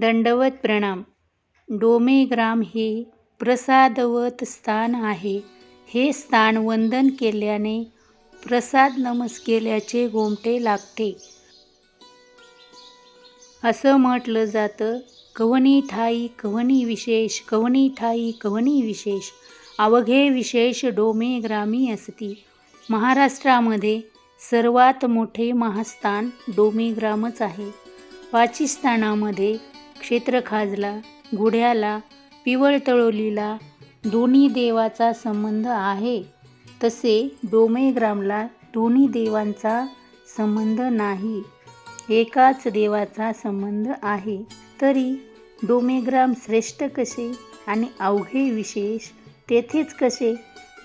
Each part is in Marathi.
दंडवत प्रणाम डोमेग्राम हे प्रसादवत स्थान आहे. हे स्थान वंदन केल्याने प्रसाद नमस केल्याचे गोमटे लागते. असं म्हटलं जातं. कवनी ठाई कवनी विशेष कवनी ठाई कवनी विशेष अवघे विशेष डोमेग्रामी असती. महाराष्ट्रामध्ये सर्वात मोठे महास्थान डोमेग्रामच आहे. पाचिस्तानामध्ये क्षेत्रखाजला, गुढ्याला, पिवळतळोलीला दोन्ही देवाचा संबंध आहे. तसे डोमेग्रामला दोन्ही देवांचा संबंध नाही. एकाच देवाचा संबंध आहे. तरी डोमेग्राम श्रेष्ठ कसे आणि अवघे विशेष तेथेच कसे?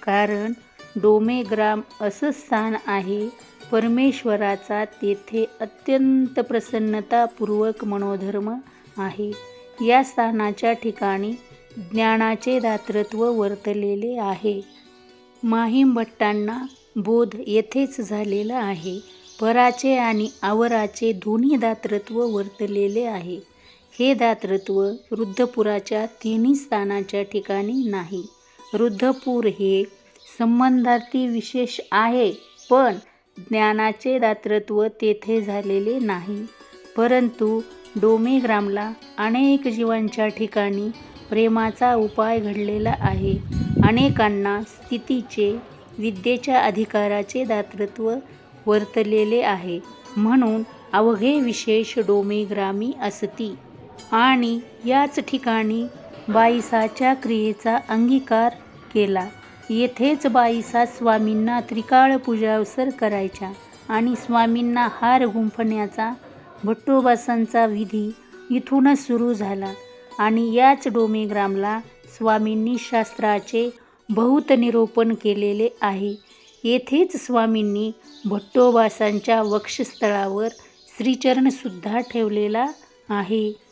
कारण डोमेग्राम असं स्थान आहे परमेश्वराचा तेथे अत्यंत प्रसन्नतापूर्वक मनोधर्म आहे. या स्थानाच्या ठिकाणी ज्ञानाचे दातृत्व वर्तलेले आहे. माहीमभट्टांना बोध येथेच झालेला आहे. पराचे आणि आवराचे दोन्ही दातृत्व वर्तलेले आहे. हे दातृत्व रुद्धपुराच्या तिन्ही स्थानाच्या ठिकाणी नाही. रुद्धपूर हे संबंधार्थी विशेष आहे पण ज्ञानाचे दातृत्व तेथे झालेले नाही. परंतु डोमेग्रामला अनेक जीवांच्या ठिकाणी प्रेमाचा उपाय घडलेला आहे. अनेकांना स्थितीचे, विद्येच्या अधिकाराचे दातृत्व वर्तलेले आहे. म्हणून अवघे विशेष डोमेग्रामी असती. आणि याच ठिकाणी बाईसाच्या क्रियेचा अंगीकार केला. येथेच बाईसा स्वामींना त्रिकाळ पूजावसर करायच्या आणि स्वामींना हार गुंफण्याचा भट्टोबासांचा विधी इथूनच सुरू झाला. आणि याच डोमेग्रामला स्वामींनी शास्त्राचे बहुत निरूपण केलेले आहे. येथेच स्वामींनी भट्टोबासांच्या वक्षस्थळावर श्रीचरणसुद्धा ठेवलेला आहे.